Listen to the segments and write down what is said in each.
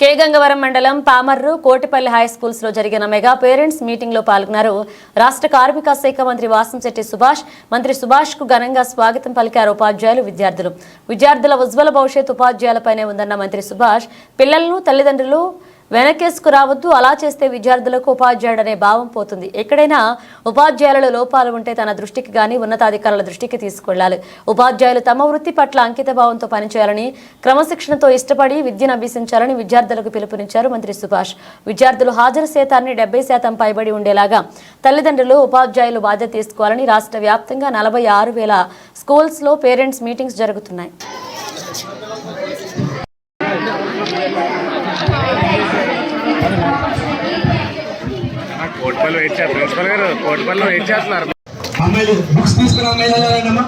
K Gangavaram మండలం Pamarru Kotipalli high స్కూల్స్లో జరిగిన మెగా పేరెంట్స్ మీటింగ్లో పాల్గొన్నారు. రాష్ట్ర కార్మిక శాఖ మంత్రి వాసంశెట్టి సుభాష్ మంత్రి సుభాష్కు ఘనంగా స్వాగతం పలికారు ఉపాధ్యాయులు విద్యార్థులు. విద్యార్థుల ఉజ్వల భవిష్యత్ ఉపాధ్యాయులపైనే ఉందన్న మంత్రి సుభాష్ పిల్లలను తల్లిదండ్రులు వెనకేసుకు రావద్దు అలా చేస్తే విద్యార్థులకు ఉపాధ్యాయుడనే భావం పోతుంది. ఎక్కడైనా ఉపాధ్యాయులలో లోపాలు ఉంటే తన దృష్టికి కానీ ఉన్నతాధికారుల దృష్టికి తీసుకెళ్ళాలి. ఉపాధ్యాయులు తమ వృత్తి పట్ల అంకిత భావంతో పనిచేయాలని క్రమశిక్షణతో ఇష్టపడి విద్యను అభ్యసించాలని విద్యార్థులకు పిలుపునిచ్చారు మంత్రి సుభాష్. విద్యార్థులు హాజరు శాతాన్ని డెబ్బై శాతం పైబడి ఉండేలాగా తల్లిదండ్రులు ఉపాధ్యాయులు బాధ్యత తీసుకోవాలని రాష్ట్ర వ్యాప్తంగా నలభై ఆరు వేల స్కూల్స్లో పేరెంట్స్ మీటింగ్స్ జరుగుతున్నాయి. కోటిపల్లి వెయిట్ చేస్తారు ప్రిన్సిపల్ గారు కోటిపల్లి వెయిట్ చేస్తున్నారు అమ్మాయిలు బుక్స్ తీసుకున్న అమ్మాయిలు అమ్మా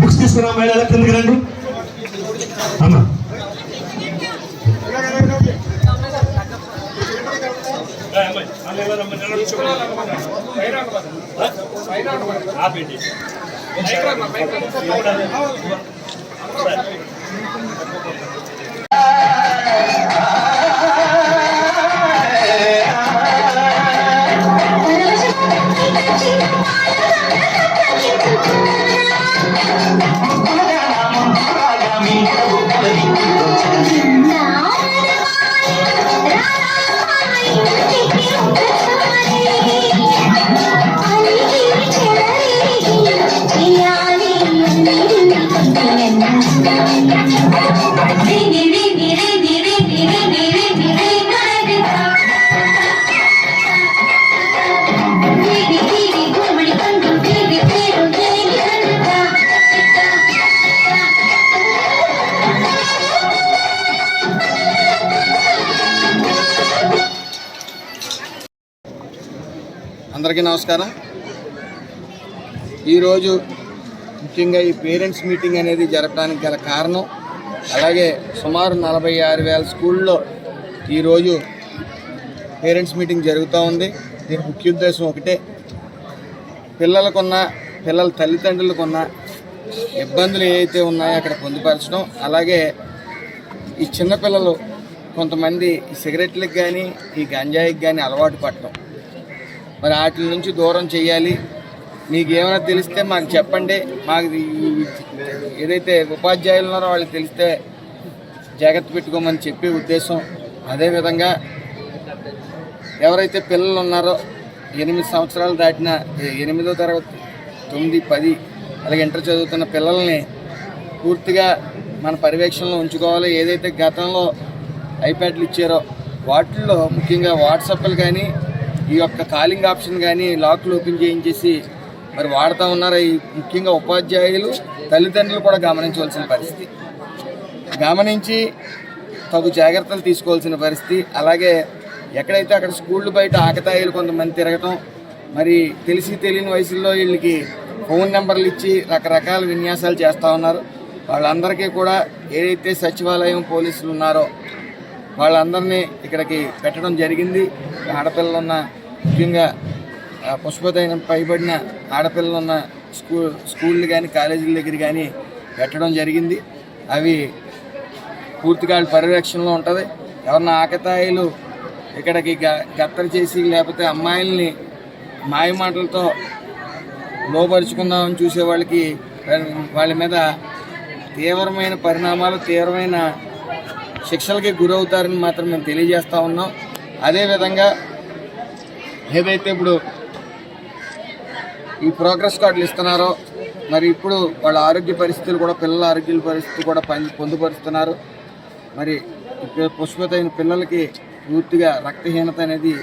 బుక్స్ తీసుకున్న అమ్మాయిలు కిందకి రండి అమ్మా అందరికీ నమస్కారం. ఈరోజు ముఖ్యంగా ఈ పేరెంట్స్ మీటింగ్ అనేది జరపడానికి గల కారణం అలాగే సుమారు నలభై ఆరు వేల స్కూల్లో ఈరోజు పేరెంట్స్ మీటింగ్ జరుగుతూ ఉంది. దీని ముఖ్య ఉద్దేశం ఒకటే పిల్లలకున్న పిల్లల తల్లిదండ్రులకున్న ఇబ్బందులు ఏవైతే ఉన్నాయో అక్కడ పొందుపరచడం అలాగే ఈ చిన్నపిల్లలు కొంతమంది ఈ సిగరెట్లకు కానీ ఈ గంజాయికి కానీ అలవాటు పడటం మరి వాటి నుంచి దూరం చేయాలి. మీకు ఏమైనా తెలిస్తే మాకు చెప్పండి. మాకు ఏదైతే ఉపాధ్యాయులు ఉన్నారో వాళ్ళకి తెలిస్తే జాగ్రత్త పెట్టుకోమని చెప్పే ఉద్దేశం. అదేవిధంగా ఎవరైతే పిల్లలు ఉన్నారో ఎనిమిది సంవత్సరాలు దాటిన ఎనిమిదో తరగతి తొమ్మిది పది అలాగే ఇంటర్ చదువుతున్న పిల్లల్ని పూర్తిగా మన పర్యవేక్షణలో ఉంచుకోవాలి. ఏదైతే గతంలో ఐప్యాడ్లు ఇచ్చారో వాటిల్లో ముఖ్యంగా వాట్సాప్లు కానీ ఈ యొక్క కాలింగ్ ఆప్షన్ కానీ లాక్లు ఓపెన్ చేయించేసి మరి వాడుతూ ఉన్నారు ఈ ముఖ్యంగా ఉపాధ్యాయులు తల్లిదండ్రులు కూడా గమనించవలసిన పరిస్థితి. గమనించి తగు జాగ్రత్తలు తీసుకోవాల్సిన పరిస్థితి. అలాగే ఎక్కడైతే అక్కడ స్కూళ్ళు బయట ఆకతాయిలు కొంతమంది తిరగటం మరి తెలిసి తెలియని వయసుల్లో వీళ్ళకి ఫోన్ నెంబర్లు ఇచ్చి రకరకాల విన్యాసాలు చేస్తూ ఉన్నారు. వాళ్ళందరికీ కూడా ఏదైతే సచివాలయం పోలీసులు ఉన్నారో వాళ్ళందరినీ ఇక్కడికి పెట్టడం జరిగింది. ఆడపిల్లలు ఉన్న ముఖ్యంగా ఆ, పుష్పదైన పైబడిన ఆడపిల్లలు ఉన్న స్కూల్ స్కూళ్ళు కానీ కాలేజీల దగ్గర కానీ పెట్టడం జరిగింది. అవి పూర్తిగా పరిరక్షణలో ఉంటుంది. ఎవరన్నా ఆకతాయిలు ఇక్కడికి గ- చేసి లేకపోతే అమ్మాయిల్ని మాయ మాటలతో లోపరుచుకుందామని చూసే వాళ్ళకి వాళ్ళ మీద తీవ్రమైన పరిణామాలు తీవ్రమైన శిక్షలకి గురవుతారని మాత్రం మేము తెలియజేస్తూ ఉన్నాం. అదేవిధంగా ఏదైతే ఇప్పుడు ఈ ప్రోగ్రెస్ కార్డులు ఇస్తున్నారో మరి ఇప్పుడు వాళ్ళ ఆరోగ్య పరిస్థితులు కూడా పిల్లల ఆరోగ్య పరిస్థితి కూడా పం- పొందుపరుస్తున్నారు. మరి పుష్పత అయిన పిల్లలకి పూర్తిగా రక్తహీనత అనేది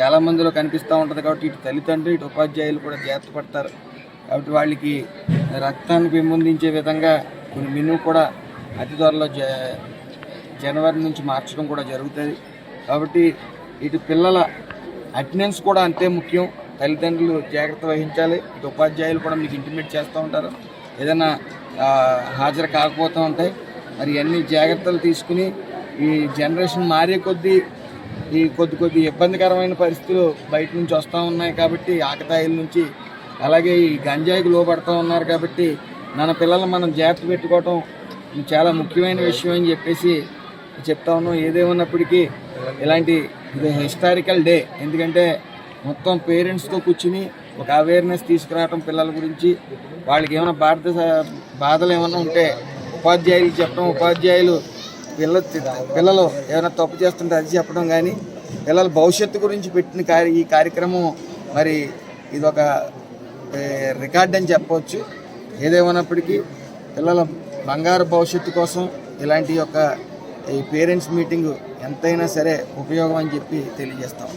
చాలా మందిలో కనిపిస్తూ ఉంటుంది కాబట్టి ఇటు తల్లిదండ్రులు ఇటు ఉపాధ్యాయులు కూడా జాగ్రత్త పడతారు. కాబట్టి వాళ్ళకి రక్తాన్ని పెంపొందించే విధంగా కొన్ని మెనూ కూడా అతి త్వరలో జ జనవరి నుంచి మార్చడం కూడా జరుగుతుంది. కాబట్టి ఇటు పిల్లల అటెండెన్స్ కూడా అంతే ముఖ్యం. తల్లిదండ్రులు జాగ్రత్త వహించాలి. ఇటు ఉపాధ్యాయులు కూడా మీకు ఇంటిమేట్ చేస్తూ ఉంటారు. ఏదైనా హాజరు కాకపోతూ ఉంటాయి. మరి అన్ని జాగ్రత్తలు తీసుకుని ఈ జనరేషన్ మారే కొద్దీ ఈ కొద్ది కొద్ది ఇబ్బందికరమైన పరిస్థితులు బయట నుంచి వస్తూ ఉన్నాయి కాబట్టి ఆకతాయిల నుంచి అలాగే ఈ గంజాయికి లోపడుతూ ఉన్నారు కాబట్టి మన పిల్లలు మనం జాగ్రత్త పెట్టుకోవటం చాలా ముఖ్యమైన విషయం అని చెప్పేసి చెప్తా ఉన్నాం. ఏదేమన్నప్పటికీ ఇలాంటి ఇది హిస్టారికల్ డే ఎందుకంటే మొత్తం పేరెంట్స్తో కూర్చుని ఒక అవేర్నెస్ తీసుకురావటం పిల్లల గురించి వాళ్ళకి ఏమైనా భారత బాధలు ఏమైనా ఉంటే ఉపాధ్యాయులు చెప్పడం ఉపాధ్యాయులు పిల్ల పిల్లలు ఏమైనా తప్పు చేస్తుంటే అది చెప్పడం కానీ పిల్లల భవిష్యత్తు గురించి పెట్టిన కార్య ఈ కార్యక్రమం మరి ఇది ఒక రికార్డ్ అని చెప్పవచ్చు. ఏదేమైనప్పటికీ పిల్లల బంగారు భవిష్యత్తు కోసం ఇలాంటి యొక్క ఈ పేరెంట్స్ మీటింగ్ ఎంతైనా సరే ఉపయోగం అని చెప్పి తెలియజేస్తాం